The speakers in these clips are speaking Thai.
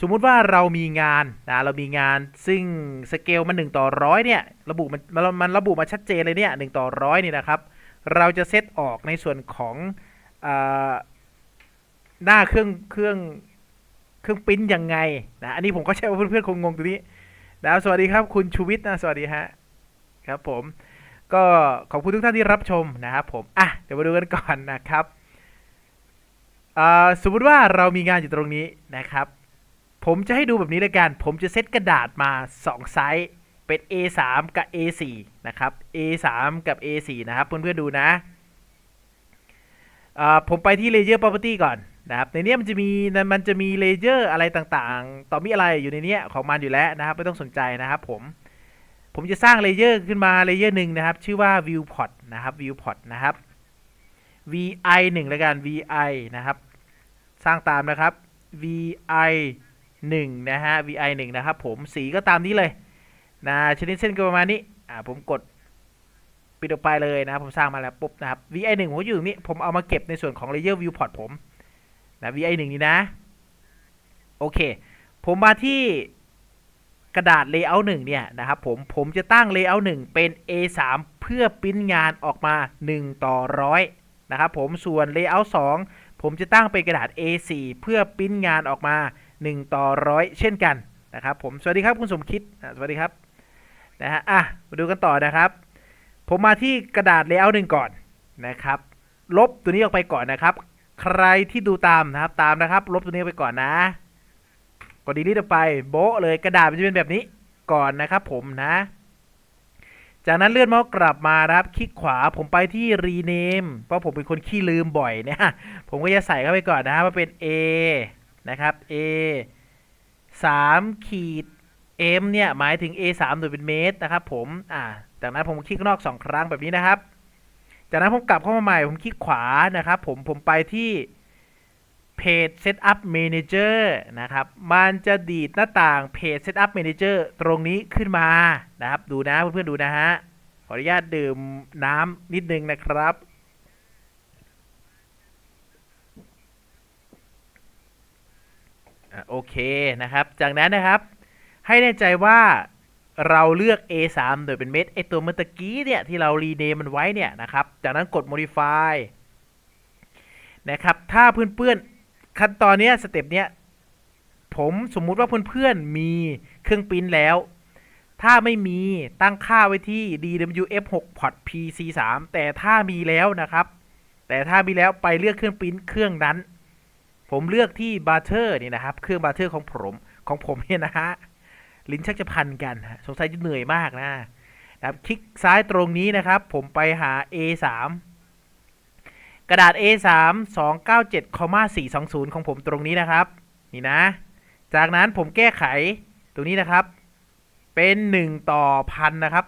สมมุติว่าเรามีงานนะเรามีงานซึ่งสเกลมัน1ต่อร้อยเนี่ยระบุมันมันมันระบุมาชัดเจนเลยเนี่ยหต่อร้อยนี่นะครับ เราจะเซตออกในส่วนของอหน้าเครื่องเครื่องเครื่องปริ้นยังไงนะอันนี้ผมก็ใช่ว่าเพื่อนๆคงงงตรงนี้นะสวัสดีครับคุณชูวิทย์นะสวัสดีฮะครับผมก็ขอบคุณทุกท่านที่รับชมนะครับผมอะเดี๋ยวมาดูกันก่อนนะครับสมมุติว่าเรามีงานอยู่ตรงนี้นะครับ ผมจะให้ดูแบบนี้ลยกัน ผมจะเซตกระดาษมา 2 ไซส์ เป็น A3 กับ A4 นะครับ A3 กับ A4 นะครับ เพื่อนๆดูนะ ผมไปที่ Layer Property ก่อนนะครับ ในเนี้ยมันจะมี มันจะมีเลเยอร์อะไรต่างๆ ต่อมีอะไรอยู่ในเนี้ยของมันอยู่แล้วนะครับ ไม่ต้องสนใจนะครับผม ผมจะสร้างเลเยอร์ขึ้นมาเลเยอร์หนึ่งนะครับ ชื่อว่า viewport นะครับ viewport นะครับ vi 1แล้วกัน vi นะครับ สร้างตามนะครับ vi 1นะฮะ vi 1นะครับผมสีก็ตามนี้เลยนะชนิดเส้นก็ประมาณนี้อ่าผมกดปิดออกไปเลยนะผมสร้างมาแล้วปุ๊บนะครับ vi 1ผมอยู่ตรงนี้ผมเอามาเก็บในส่วนของ layer viewport ผมนะ vi 1นี้นะ โอเค ผมมาที่กระดาษ layout 1เนี่ยนะครับผมผมจะตั้ง layout 1 เป็น a3 เพื่อปริ้นงานออกมา 1 ต่อร้อยนะครับผมส่วน layout 2ผมจะตั้งเป็นกระดาษ A4 เพื่อปริ้นงานออกมา 1 ต่อร้อยเช่นกันนะครับผมสวัสดีครับคุณสมคิดสวัสดีครับนะฮะอะมาดูกันต่อนะครับ ผมมาที่กระดาษ layout หนึ่งก่อนนะครับ ลบตัวนี้ออกไปก่อนนะครับ ใครที่ดูตามนะครับตามนะครับ ลบตัวนี้ไปก่อนนะกดดีลิทไปโบะเลยกระดาษมันจะเป็นแบบนี้ก่อนนะครับ ผมนะ จากนั้นเลื่อนเมาส์กลับมาครับ คลิกขวาผมไปที่ rename เพราะผมเป็นคนขี้ลืมบ่อยเนี่ยผมก็จะใส่เข้าไปก่อนนะครับว่าเป็น A นะครับ A 3ขีด M เนี่ย หมายถึง A 3หน่วยเป็นเมตรนะครับผมอ่าจากนั้นผมคลิกนอก 2 ครั้งแบบนี้นะครับ จากนั้นผมกลับเข้ามาใหม่ ผมคลิกขวานะครับผมผมไปที่ Page Setup Manager นะครับ มันจะดีดหน้าต่าง Page Setup Manager ตรงนี้ขึ้นมานะครับ ดูนะเพื่อนๆดูนะฮะ ขออนุญาตดื่มน้ำนิดนึงนะครับ อะโอ เคนะครับ จากนั้นนะครับ ให้แน่ใจว่าเราเลือก A3 โดยเป็นเม็ดไอตัวเมื่อตะกี้เนี่ย ที่เรารีเนมมันไว้เนี่ยนะครับ จากนั้นกด modify นะครับ ถ้าเพื่อนๆ ขั้นตอนเนี้ยสเต็ปเนี้ย ผมสมมุติว่าเพื่อนๆ มีเครื่องปริ้นแล้ว ถ้าไม่มีตั้งค่าไว้ที่ DWF6 port PC3 แต่ถ้ามีแล้วนะครับ แต่ถ้ามีแล้วไปเลือกเครื่องปริ้นเครื่องนั้น ผมเลือกที่บัตเตอร์นี่นะครับ เครื่องบัตเตอร์ของผมของผมเนี่ยนะฮะ ลิ้นชักจะพันกัน สงสัยจะเหนื่อยมากนะนะครับคลิกซ้ายตรงนี้นะครับ ผมไปหา A3 กระดาษ A3 297 420 ของผมตรงนี้นะครับ นี่นะ จากนั้นผมแก้ไขตรงนี้นะครับ เป็น 1 ต่อพันนะครับ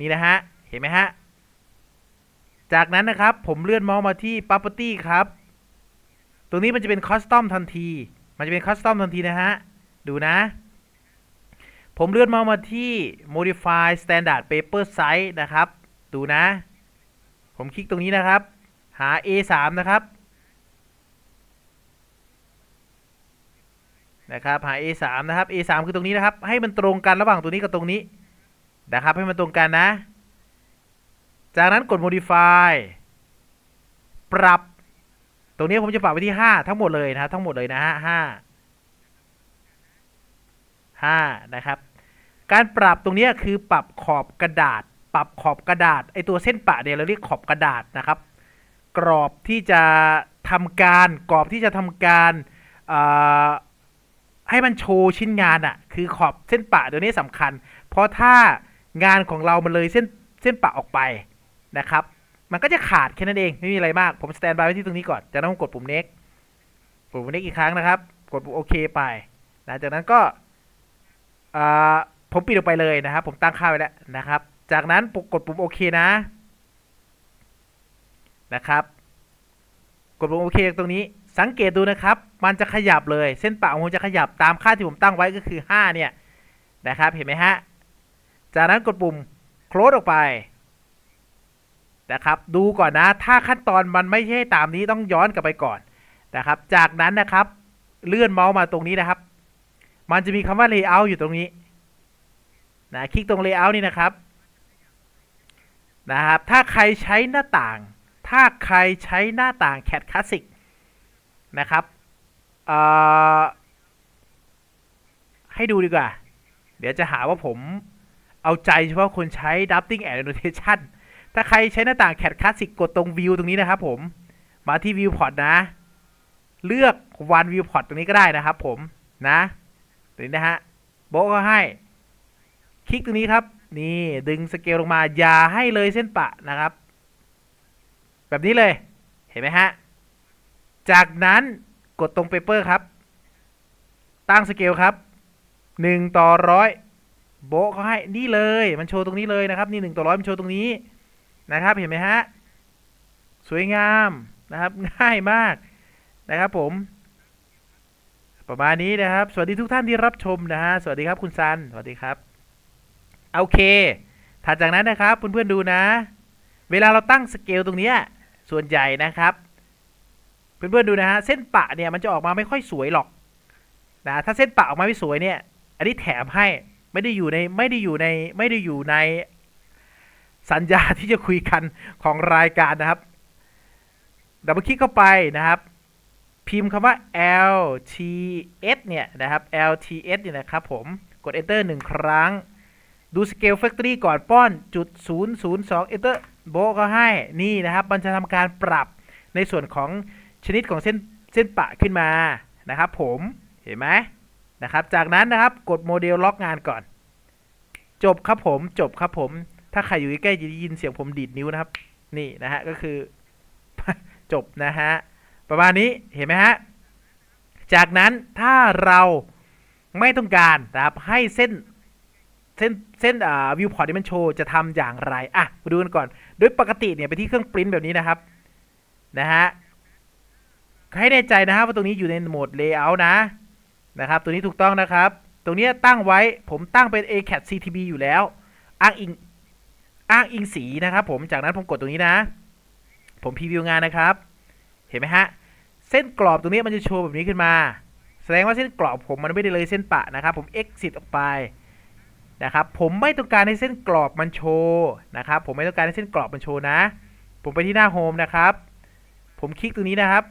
นี่นะฮะ เห็นไหมฮะ จากนั้นนะครับผมเลื่อนเมาส์มาที่ property ครับ ตรงนี้มันจะเป็น custom ทันที มันจะเป็น custom ทันทีนะฮะ ดูนะ ผมเลื่อนมามาที่ modify standard paper size นะครับ ดูนะ ผมคลิกตรงนี้นะครับ หา A3 นะครับ นะครับ หา A3 นะครับ A3 คือตรงนี้นะครับ ให้มันตรงกันระหว่างตัวนี้กับตรงนี้ นะครับ ให้มันตรงกันนะ จากนั้นกด modify ปรับ ตรงนี้ผมจะปรับไปที่5ทั้งหมดเลยนะทั้งหมดเลยนะฮะ5 5นะครับ การปรับตรงนี้คือปรับขอบกระดาษ ปรับขอบกระดาษไอตัวเส้นปะเนี่ยเราเรียกขอบกระดาษนะครับ กรอบที่จะทำการกรอบที่จะทำการให้มันโชว์ชิ้นงานอะ่ะคือขอบเส้นปะตัวนี้สำคัญ เพราะถ้างานของเรามันเลยเส้นเส้นปะออกไปนะครับ มันก็จะขาดแค่นั้นเองไม่มีอะไรมาก ผมสแตนบายไว้ที่ตรงนี้ก่อนจากนั้นผมกดปุ่ม next กดปุ่ม next อีกครั้งนะครับ กดปุ่มโอเคไปหลังจากนั้นก็ผมปิดออกไปเลยนะครับ ผมตั้งค่าไว้แล้วนะครับ จากนั้นกดปุ่มโอเคนะนะครับ กดปุ่มโอเคตรงนี้ สังเกตดูนะครับ มันจะขยับเลย เส้นปะของผมจะขยับตามค่าที่ผมตั้งไว้ก็คือ 5 เนี่ยนะครับ เห็นไหมฮะ จากนั้นกดปุ่ม close ออกไป นะครับ ดูก่อนนะ ถ้าขั้นตอนมันไม่ใช่ตามนี้ต้องย้อนกลับไปก่อนนะครับ จากนั้นนะครับเลื่อนเมาส์มาตรงนี้นะครับ มันจะมีคำว่า layout อยู่ตรงนี้นะคลิกตรง layout นี่นะครับนะครับ ถ้าใครใช้หน้าต่าง ถ้าใครใช้หน้าต่าง CAD Classic นะครับให้ดูดีกว่า เดี๋ยวจะหาว่าผมเอาใจเฉพาะคนใช้ Drafting and Annotation ถ้าใครใช้หน้าต่าง CAD Classic กดตรง View ตรงนี้นะครับผม มาที่ Viewport นะ เลือก One Viewport ตรงนี้ก็ได้นะครับผมนะตรงนี้นะฮะโบก็ให้ คลิกตรงนี้ครับ นี่ดึงสเกลลงมา อย่าให้เลยเส้นปะนะครับ แบบนี้เลย เห็นไหมฮะ จากนั้นกดตรง Paper ครับ ตั้งสเกลครับ1ต่อร้อยโบะเขาให้ นี่เลย มันโชว์ตรงนี้เลยนะครับ นี่1ต่อร้อยมันโชว์ตรงนี้ นะครับเห็นไหมฮะสวยงามนะครับง่ายมากนะครับผม ประมาณนี้นะครับ สวัสดีทุกท่านที่รับชมนะฮะสวัสดีครับคุณซันสวัสดีครับโอเคถัดจากนั้นนะครับเพื่อนๆดูนะ เวลาเราตั้งสเกลตรงนี้ส่วนใหญ่นะครับเพื่อนๆดูนะฮะเส้นปะเนี่ยมันจะออกมาไม่ค่อยสวยหรอกนะถ้าเส้นปะออกมาไม่สวยเนี่ย อันนี้แถมให้ไม่ได้อยู่ในไม่ได้อยู่ในไม่ได้อยู่ใน สัญญาที่จะคุยกันของรายการนะครับดับเบิลคลิกเข้าไปนะครับ พิมพ์คำว่า LTS เนี่ยนะครับ LTS เนี่ยนะครับผมกด Enter หนึ่งครั้ง ดู Scale Factory ก่อนป้อนจุด002 Enter โบก็ให้นี่นะครับมันจะทำการปรับในส่วนของชนิดของเส้นเส้นปะขึ้นมานะครับ ผมเห็นไหมนะครับ จากนั้นนะครับกดโมเดลล็อกงานก่อน จบครับผมจบครับผม ถ้าใครอยู่ใกล้จะได้ยินเสียงผมดีดนิ้วนะครับ นี่นะฮะก็คือจบนะฮะประมาณนี้เห็นไหมฮะจากนั้นถ้าเราไม่ต้องการนะครับให้เส้นเส้นเส้นอ่าวิวพอร์ตที่มันโชว์จะทำอย่างไรอะมาดูกันก่อน โดยปกติเนี่ยไปที่เครื่องปริ้นแบบนี้นะครับนะฮะให้แน่ใจนะฮะว่าตรงนี้อยู่ในโหมด layout นะนะครับ ตัวนี้ถูกต้องนะครับ ตรงนี้ตั้งไว้ผมตั้งเป็น ACAD CTB อยู่แล้ว อ้างอิง อ้างอิงสีนะครับผมจากนั้นผมกดตรงนี้นะ ผมพรีวิวงานนะครับ เห็นไหมฮะ เส้นกรอบตรงนี้มันจะโชว์แบบนี้ขึ้นมา แสดงว่าเส้นกรอบผมมันไม่ได้เลยเส้นปะนะครับ ผม exit ออกไปนะครับผมไม่ต้องการให้เส้นกรอบมันโชว์นะครับผมไม่ต้องการให้เส้นกรอบมันโชว์นะ ผมไปที่หน้าโฮมนะครับ ผมคลิกตรงนี้นะครับ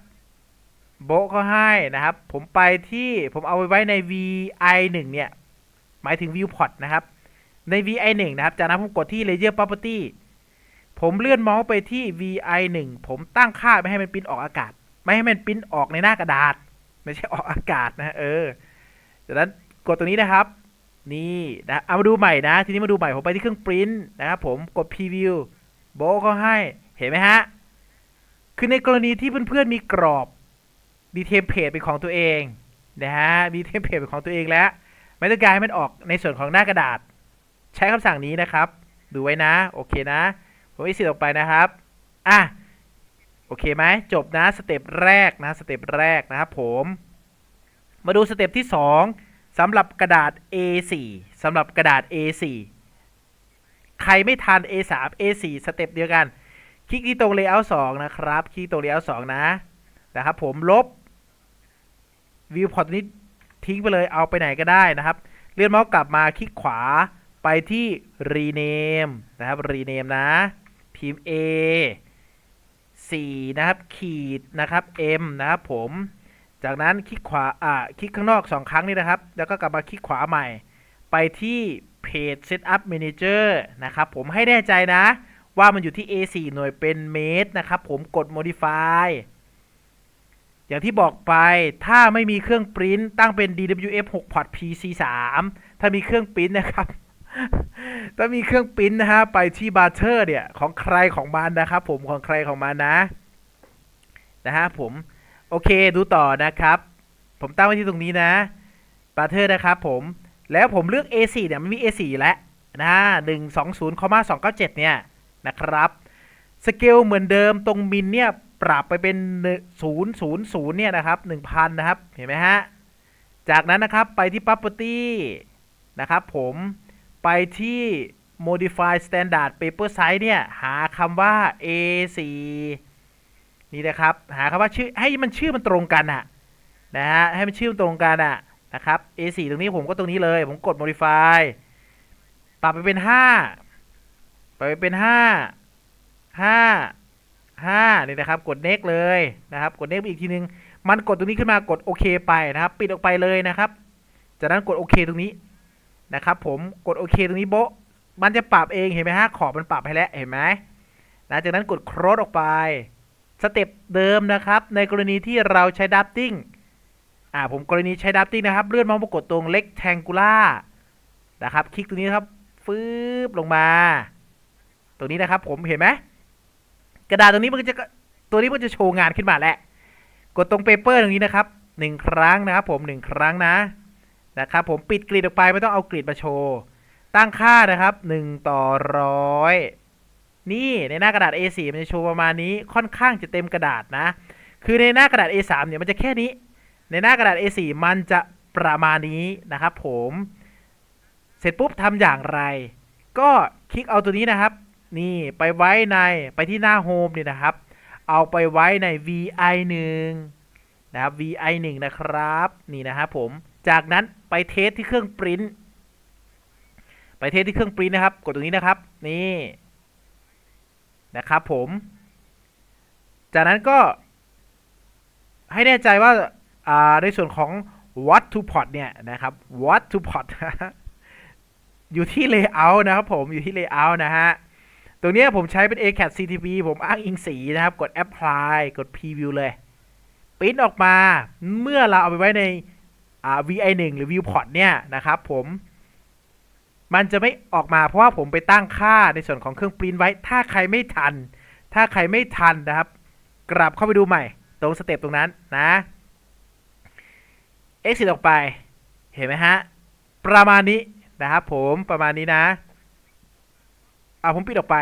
โบะเขาให้นะครับ ผมไปที่ผมเอาไว้ไว้ใน vi 1เนี่ยหมายถึง viewport นะครับ ใน vi 1นะครับ จากนั้นผมกดที่ layer property ผมเลื่อนมาส์ไปที่ vi 1ผมตั้งค่าไม่ให้มันปิ้นออกอากาศ ไม่ให้มันปิ้นออกในหน้ากระดาษ ไม่ใช่ออกอากาศนะเออ จากนั้นกดตรงนี้นะครับ นี่นะเอามาดูใหม่นะ ทีนี้มาดูใหม่ผมไปที่เครื่องปริ้นนะครับผมกด preview โบเขาให้เห็นไหมฮะ คือในกรณีที่เพื่อนๆมีกรอบมีเทมเพลตเป็นของตัวเองนะฮะมีเทมเพลตเป็นของตัวเองแล้ว ไม่ต้องการให้มันออกในส่วนของหน้ากระดาษ ใช้คำสั่งนี้นะครับ ดูไว้นะ โอเคนะ ผมอิสิออกไปนะครับ อะ โอเคไหม จบนะ สเต็ปแรกนะ สเต็ปแรกนะครับผม มาดูสเต็ปที่ 2สำหรับกระดาษ A4 สำหรับกระดาษ A4 ใครไม่ทัน A3 A4 สเต็ปเดียวกัน คลิกที่ตรง layout 2นะครับ คลิกตรง layout 2 นะ นะครับผม ลบ viewport นี้ทิ้งไปเลย เอาไปไหนก็ได้นะครับ เลื่อนเมาส์กลับมา คลิกขวา ไปที่ rename นะครับ rename นะ พิมพ์ A 4 นะครับ ขีด นะครับ M นะครับผม จากนั้นคลิกขวา อ่า คลิกข้างนอก 2 ครั้งนี่นะครับ แล้วก็กลับมาคลิกขวาใหม่ ไปที่ page setup manager นะครับผม ให้แน่ใจนะ ว่ามันอยู่ที่ A4 หน่วยเป็นเมตรนะครับผม กด modify อย่างที่บอกไป ถ้าไม่มีเครื่องปริ้นตั้งเป็น DWF 6 port PC3 ถ้ามีเครื่องปริ้นนะครับ ถ้ามีเครื่องปิ้นนะฮะ ไปที่บัตเตอร์เนี่ย ของใครของมันนะครับ ผมของใครของมันนะ นะฮะผม โอเคดูต่อนะครับ ผมตั้งไว้ที่ตรงนี้นะบัตเตอร์นะครับผม แล้วผมเลือก A4 เนี่ย มันมี A4 อยู่แล้วนะฮะ120,297เก้าเจ็ดเนี่ย นะครับ สเกลเหมือนเดิมตรงมินเนี่ย ปรับไปเป็น000เนี่ยนะครับ1,000นะครับ เห็นไหมฮะ จากนั้นนะครับไปที่ property นะครับผม ไปที่ modify standard paper size เนี่ย หาคำว่า A4 นี่นะครับ หาคำว่าชื่อให้มันชื่อมันตรงกันอะนะฮะ ให้มันชื่อมันตรงกันอะนะครับ A4 ตรงนี้ผมก็ตรงนี้เลย ผมกด modify ปรับไปเป็นห้าปรับไปเป็นห้าห้าห้านี่นะครับ กด next เลยนะครับ กด next อีกทีนึง มันกดตรงนี้ขึ้นมากดโอเคไปนะครับ ปิดออกไปเลยนะครับ จากนั้นกดโอเคตรงนี้ นะครับผมกดโอเคตรงนี้โบมันจะปรับเองเห็นไหมฮะขอบมันปรับให้แล้วเห็นไหมนะจากนั้นกด cross ออกไปสเต็ปเดิมนะครับ ในกรณีที่เราใช้ดับติ้งอ่าผมกรณีใช้ดับติ้งนะครับ เลื่อนมาส์มากดตรง rectangular นะครับคลิกตรงนี้ครับฟืบลงมา ตรงนี้นะครับผมเห็นไหมกระดาษตรงนี้มันก็จะตัวนี้มันจะโชว์งานขึ้นมาแหละ กดตรงเปเปอร์ตรงนี้นะครับหนึ่งครั้งนะครับผมหนึ่งครั้งนะ นะครับผมปิดกริดออกไปไม่ต้องเอากริดมาโชว์ ตั้งค่านะครับหนึ่งต่อร้อยนี่ในหน้ากระดาษ A4 มันจะโชว์ประมาณนี้ค่อนข้างจะเต็มกระดาษนะ คือในหน้ากระดาษ A3 เนี่ยมันจะแค่นี้ ในหน้ากระดาษ A4 มันจะประมาณนี้นะครับผมเสร็จปุ๊บทำอย่างไร ก็คลิกเอาตัวนี้นะครับ นี่ไปไว้ในไปที่หน้าโฮมนี่นะครับ เอาไปไว้ใน VI 1นะครับ VI 1นะครับ นี่นะครับผมจากนั้น ไปเทสที่เครื่องปริ้นไปเทสที่เครื่องปริ้นนะครับ กดตรงนี้นะครับ นี่นะครับผม จากนั้นก็ให้แน่ใจว่าอ่าในส่วนของ what to pot เนี่ยนะครับ what to pot อยู่ที่ layout นะครับผมอยู่ที่ layout นะฮะ ตรงนี้ผมใช้เป็น ACAT CTP ผมอ้างอิงสีนะครับ กด apply กด preview เลยปริ้นออกมาเมื่อเราเอาไปไว้ใน อ่า VI 1 หรือ viewport เนี่ยนะครับผมมันจะไม่ออกมาเพราะว่าผมไปตั้งค่าในส่วนของเครื่องปริ้นไว้ ถ้าใครไม่ทัน ถ้าใครไม่ทันนะครับ กลับเข้าไปดูใหม่ ตรงสเต็ปตรงนั้นนะ exit ออกไป เห็นไหมฮะ ประมาณนี้นะครับผมประมาณนี้นะเอาผมปิดออกไป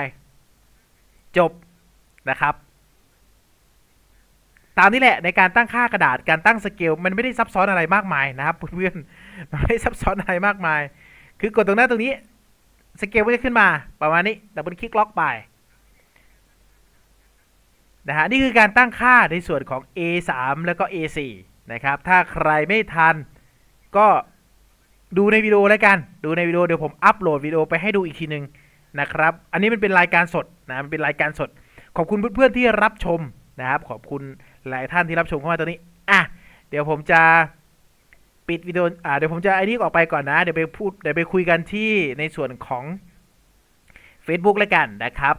จบนะครับ ตามนี้แหละในการตั้งค่ากระดาษการตั้งสเกลมันไม่ได้ซับซ้อนอะไรมากมายนะครับเพื่อนๆมันไม่ได้ซับซ้อนอะไรมากมาย คือกดตรงหน้าตรงนี้สเกลก็จะขึ้นมาประมาณนี้ดับเบิลคลิกล็อกไปนะฮะนี่คือการตั้งค่าในส่วนของ A3 แล้วก็ A4 นะครับถ้าใครไม่ทันก็ดูในวิดีโอแล้วกัน ดูในวิดีโอเดี๋ยวผมอัปโหลดวิดีโอไปให้ดูอีกทีหนึ่งนะครับ อันนี้มันเป็นรายการสดนะมันเป็นรายการสด ขอบคุณเพื่อนๆที่รับชมนะครับ ขอบคุณ หลายท่านที่รับชมเข้ามาตอนนี้ อะ เดี๋ยวผมจะปิดวิดีโอ อ่า เดี๋ยวผมจะไอ้นี่ออกไปก่อนนะ เดี๋ยวไปพูด เดี๋ยวไปคุยกันที่ในส่วนของ Facebook แล้วกันนะครับ